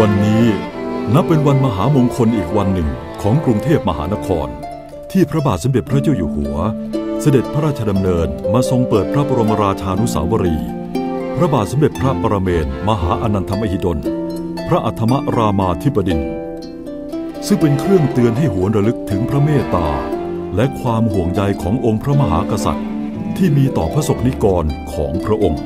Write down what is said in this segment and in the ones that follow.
วันนี้นับเป็นวันมหามงคลอีกวันหนึ่งของกรุงเทพมหานคร ที่พระบาทสมเด็จพระเจ้าอยู่หัว เสด็จพระราชดำเนินมาทรงเปิดพระบรมราชานุสาวรี พระบาทสมเด็จพระปรเมนมหาอนันทมหิดล พระอัธมรามาธิบดิน ซึ่งเป็นเครื่องเตือนให้หวนระลึกถึงพระเมตตา และความห่วงใยขององค์พระมหากษัตริย์ ที่มีต่อพระสกนิกรของพระองค์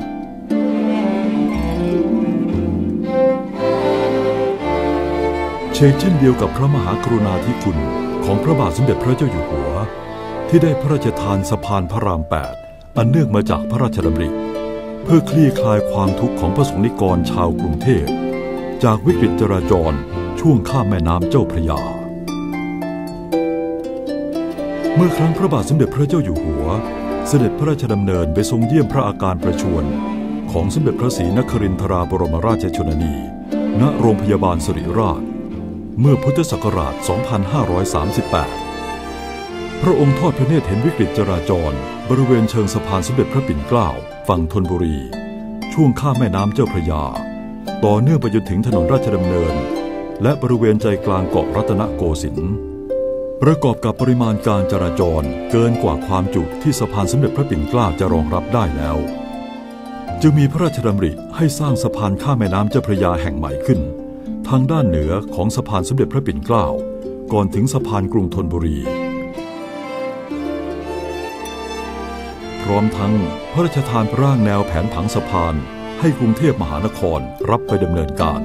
เชกเช่นเดียวกับพระมหากรุณาธิคุณของพระบาทสมเด็จพระเจ้าอยู่หัว ที่ได้พระราชทานสะพานพระราม 8 อันเนื่องมาจากพระราชดำริ เพื่อคลี่คลายความทุกข์ของพระสงฆ์นิกรชาวกรุงเทพ จากวิกฤตจราจรช่วงข้ามแม่น้ำเจ้าพระยา เมื่อครั้งพระบาทสมเด็จพระเจ้าอยู่หัว เสด็จพระราชดำเนินไปทรงเยี่ยมพระอาการประชวรของสมเด็จพระศรีนครินทราบรมราชชนนี ณโรงพยาบาลสิริราช เมื่อพุทธศักราช 2538 พระองค์ทอดพระเนตรเห็นวิกฤตจราจร บริเวณเชิงสะพานสมเด็จพระปิ่นเกล้าฝั่งธนบุรี ช่วงข้ามแม่น้ำเจ้าพระยา ต่อเนื่องไปจนถึงถนนราชดำเนิน และบริเวณใจกลางเกาะรัตนโกสินทร์ประกอบกับปริมาณการจราจรเกินกว่าความจุที่สะพานสมเด็จพระปิ่นเกล้าจะรองรับได้แล้ว จึงมีพระราชดำริให้สร้างสะพานข้ามแม่น้ำเจ้าพระยาแห่งใหม่ขึ้น ทางด้านเหนือของสะพานสมเด็จพระปิ่นเกล้า ก่อนถึงสะพานกรุงธนบุรี พร้อมทั้งพระราชทานร่างแนวแผนผังสะพานให้กรุงเทพมหานครรับไปดำเนินการ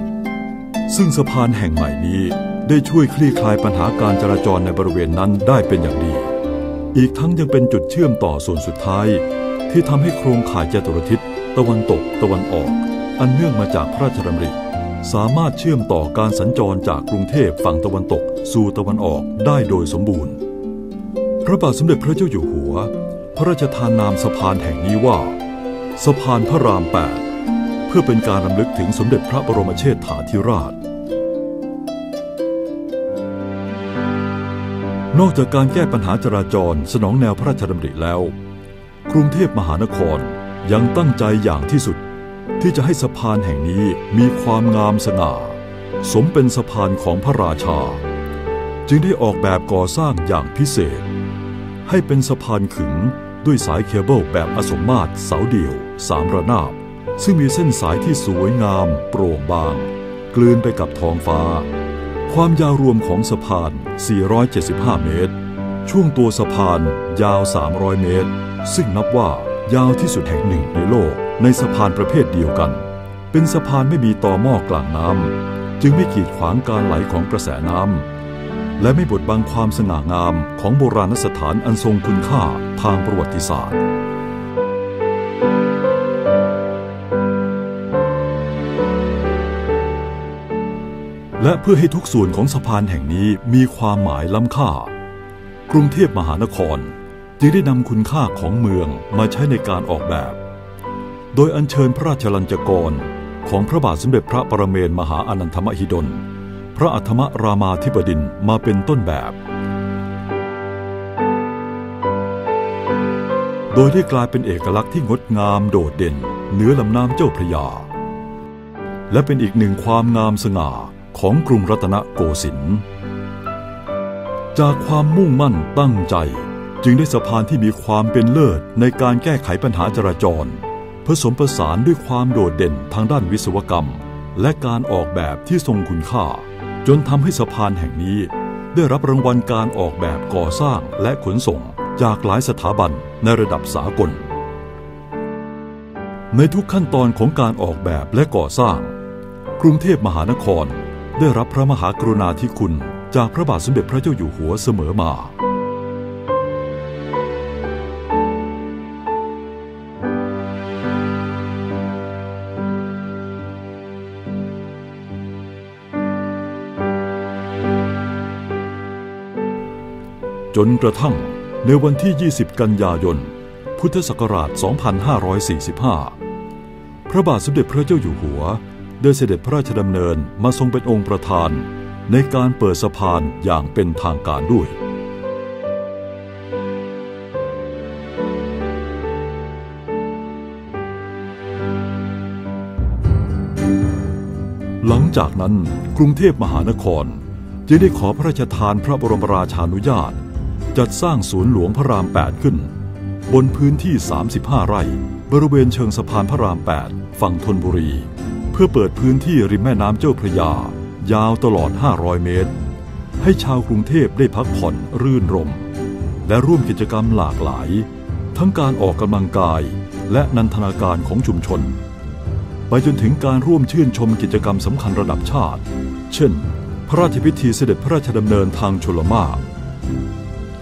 ซึ่งสะพานแห่งใหม่นี้ได้ช่วยคลี่คลายปัญหาการจราจรในบริเวณนั้นได้เป็นอย่างดี อีกทั้งยังเป็นจุดเชื่อมต่อส่วนสุดท้าย ที่ทำให้โครงข่ายจตุรทิศตะวันตกตะวันออก อันเนื่องมาจากพระราชดำริ สามารถเชื่อมต่อการสัญจรจากกรุงเทพฝั่งตะวันตกสู่ตะวันออกได้โดยสมบูรณ์ พระบาทสมเด็จพระเจ้าอยู่หัว พระราชทานนามสะพานแห่งนี้ว่า สะพานพระรามแปดเพื่อเป็นการรำลึกถึงสมเด็จพระบรมเชษฐาธิราช นอกจากการแก้ปัญหาจราจรสนองแนวพระราชดำริแล้ว กรุงเทพมหานครยังตั้งใจอย่างที่สุด ที่จะให้สะพานแห่งนี้มีความงามสง่า สมเป็นสะพานของพระราชา จึงได้ออกแบบก่อสร้างอย่างพิเศษ ให้เป็นสะพานขึงด้วยสายเคเบิลแบบอสมมาตรเสาเดี่ยวสามระนาบ ซึ่งมีเส้นสายที่สวยงาม โปร่งบาง กลืนไปกับท้องฟ้า ความยาวรวมของสะพาน 475 เมตร ช่วงตัวสะพานยาว 300 เมตร ซึ่งนับว่ายาวที่สุดแห่งหนึ่งในโลก ในสะพานประเภทเดียวกัน เป็นสะพานไม่มีต่อหม้อกลางน้ำจึงไม่กีดขวางการไหลของกระแสน้ำและไม่บดบังความสง่างามของโบราณสถานอันทรงคุณค่าทางประวัติศาสตร์และเพื่อให้ทุกส่วนของสะพานแห่งนี้มีความหมายล้ำค่า กรุงเทพมหานคร จึงได้นำคุณค่าของเมืองมาใช้ในการออกแบบ โดยอัญเชิญพระราชลัญจกรของพระบาทสมเด็จพระปรเมนมหาอนันทมหิดล พระอัธมรามาธิบดินมาเป็นต้นแบบ โดยได้กลายเป็นเอกลักษณ์ที่งดงามโดดเด่นเหนือลำน้ำเจ้าพระยา และเป็นอีกหนึ่งความงามสง่าของกรุงรัตนโกสินทร์จากความมุ่งมั่นตั้งใจ จึงได้สะพานที่มีความเป็นเลิศในการแก้ไขปัญหาจราจร ผสมผสานด้วยความโดดเด่นทางด้านวิศวกรรม และการออกแบบที่ทรงคุณค่า จนทำให้สะพานแห่งนี้ ได้รับรางวัลการออกแบบก่อสร้างและขนส่งจากหลายสถาบันในระดับสากล ในทุกขั้นตอนของการออกแบบและก่อสร้าง กรุงเทพมหานครได้รับพระมหากรุณาธิคุณ จากพระบาทสมเด็จพระเจ้าอยู่หัวเสมอมา จนกระทั่งในวันที่ 20 กันยายน พุทธศักราช 2545 พระบาทสมเด็จพระเจ้าอยู่หัว ได้เสด็จพระราชดำเนินมาทรงเป็นองค์ประธาน ในการเปิดสะพานอย่างเป็นทางการด้วยหลังจากนั้นกรุงเทพมหานคร จึงได้ขอพระราชทานพระบรมราชานุญาต จัดสร้างศูนย์หลวงพระราม 8 ขึ้น บนพื้นที่ 35 ไร่ บริเวณเชิงสะพานพระราม 8 ฝั่งธนบุรี เพื่อเปิดพื้นที่ริมแม่น้ำเจ้าพระยา ยาวตลอด 500 เมตร ให้ชาวกรุงเทพได้พักผ่อนรื่นรม และร่วมกิจกรรมหลากหลาย ทั้งการออกกำลังกายและนันทนาการของชุมชน ไปจนถึงการร่วมชื่นชมกิจกรรมสำคัญระดับชาติ เช่น พระราชพิธีเสด็จพระราชดำเนินทางชลมาร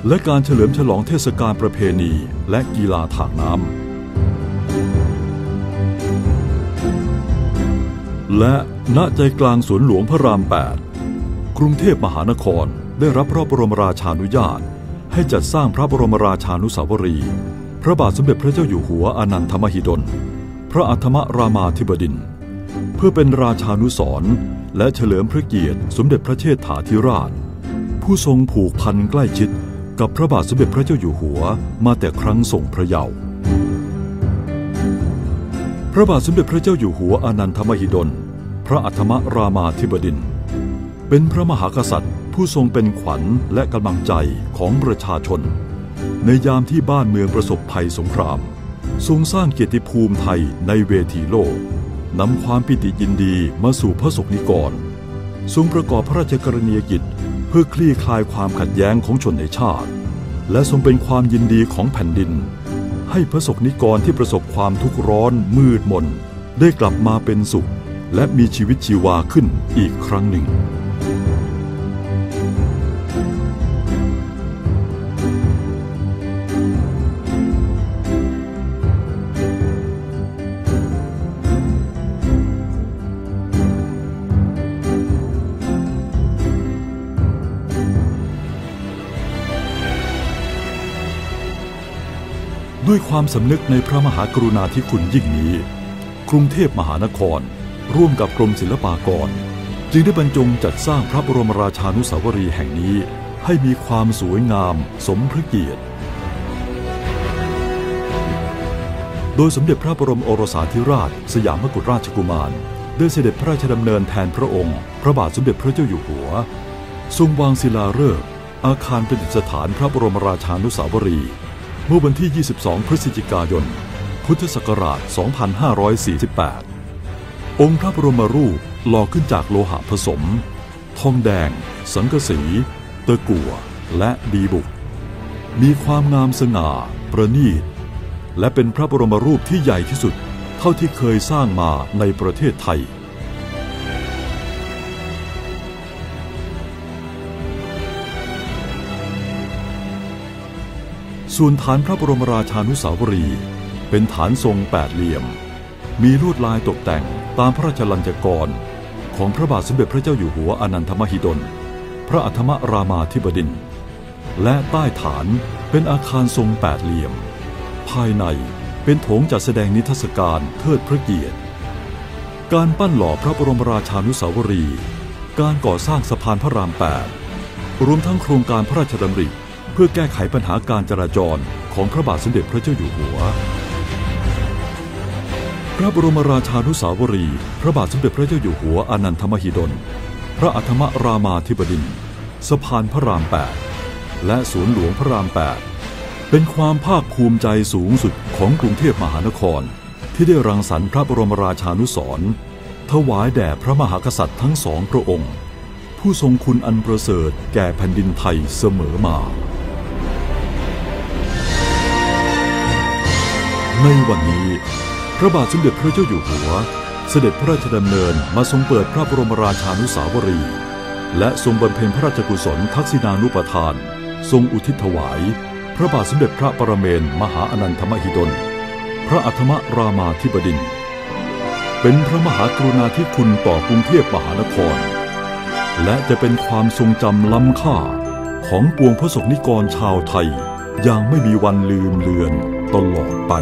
และการเฉลิมฉลองเทศกาลประเพณีและกีฬาทางน้ำ และณใจกลางสวนหลวงพระราม 8 กรุงเทพมหานครได้รับพระบรมราชานุญาต ให้จัดสร้างพระบรมราชานุสาวรี พระบาทสมเด็จพระเจ้าอยู่หัวอนันทมหิดล พระอัธมรามาธิบดิน เพื่อเป็นราชานุสรและเฉลิมพระเกียรติ สมเด็จพระเชษฐาธิราช ผู้ทรงผูกพันใกล้ชิด กับพระบาทสมเด็จพระเจ้าอยู่หัวมาแต่ครั้งทรงพระเยาว์พระบาทสมเด็จพระเจ้าอยู่หัวอนันทมหิดล พระอัธมรามาธิบดิน เป็นพระมหากษัตริย์ผู้ทรงเป็นขวัญและกำลังใจของประชาชน ในยามที่บ้านเมืองประสบภัยสงคราม ทรงสร้างเกียรติภูมิไทยในเวทีโลกนำความปิติยินดีมาสู่พระสกนิกร ทรงประกอบพระราชกรณียกิจ พื่อคลี่คลายความขัดแย้งของชนในชาติ และทรงเป็นความยินดีของแผ่นดิน ให้พระสกนิกรที่ประสบความทุกข์ร้อนมืดมน ได้กลับมาเป็นสุข และมีชีวิตชีวาขึ้นอีกครั้งหนึ่ง ด้วยความสำนึกในพระมหากรุณาธิคุณยิ่งนี้ กรุงเทพมหานคร ร่วมกับกรมศิลปากร จึงได้บรรจงจัดสร้างพระบรมราชานุสาวรีย์แห่งนี้ให้มีความสวยงามสมพระเกียรติ โดยสมเด็จพระบรมโอรสาธิราช สยามกุฎราชกุมาร ได้เสด็จพระราชดำเนินแทนพระองค์ พระบาทสมเด็จพระเจ้าอยู่หัว ทรงวางศิลาฤกษ์อาคารประดิษฐานพระบรมราชานุสาวรีย์ เมื่อวันที่ 22 พฤศจิกายน พุทธศักราช 2548 องค์พระบรมรูปหล่อขึ้นจากโลหะผสม ทองแดง สังกะสี ตะกั่ว และดีบุก มีความงามสง่า ประณีต และเป็นพระบรมรูปที่ใหญ่ที่สุด เท่าที่เคยสร้างมาในประเทศไทย ส่วนฐานพระบรมราชานุสาวรีย์เป็นฐานทรงแปดเหลี่ยม มีลวดลายตกแต่งตามพระราชลัญจกร ของพระบาทสมเด็จพระเจ้าอยู่หัวอนันทมหิดล พระอัธมรามาธิบดิน และใต้ฐานเป็นอาคารทรงแปดเหลี่ยม ภายในเป็นโถงจัดแสดงนิทรรศการเทิดพระเกียรติ การปั้นหล่อพระบรมราชานุสาวรีย์การก่อสร้างสะพานพระราม8รวมทั้งโครงการพระราชดำริ เพื่อแก้ไขปัญหาการจราจรของพระบาทสมเด็จพระเจ้าอยู่หัว พระบรมราชานุสาวรีย์พระบาทสมเด็จพระเจ้าอยู่หัวอนันทมหิดล พระอัธมรามาธิบดินสะพานพระราม 8 และศูนหลวงพระราม 8 เป็นความภาคภูมิใจสูงสุดของกรุงเทพมหานคร ที่ได้รังสรรค์พระบรมราชานุสรณ์ถวายแด่พระมหากษัตริย์ทั้งสองพระองค์ ผู้ทรงคุณอันประเสริฐแก่แผ่นดินไทยเสมอมา ในวันนี้ พระบาทสมเด็จพระเจ้าอยู่หัว เสด็จพระราชดำเนินมาทรงเปิดพระบรมราชานุสาวรีย์และทรงบำเพ็ญพระราชกุศลทักษิณานุปทาน ทรงอุทิศถวาย พระบาทสมเด็จพระปรเมนมหาอนันทมหิดล พระอัธมรามาธิบดิน เป็นพระมหากรุณาธิคุณต่อกรุงเทพมหานคร และจะเป็นความทรงจำล้ำค่าของปวงพระสงนิกรชาวไทยอย่างไม่มีวันลืมเลือน ตลอดไป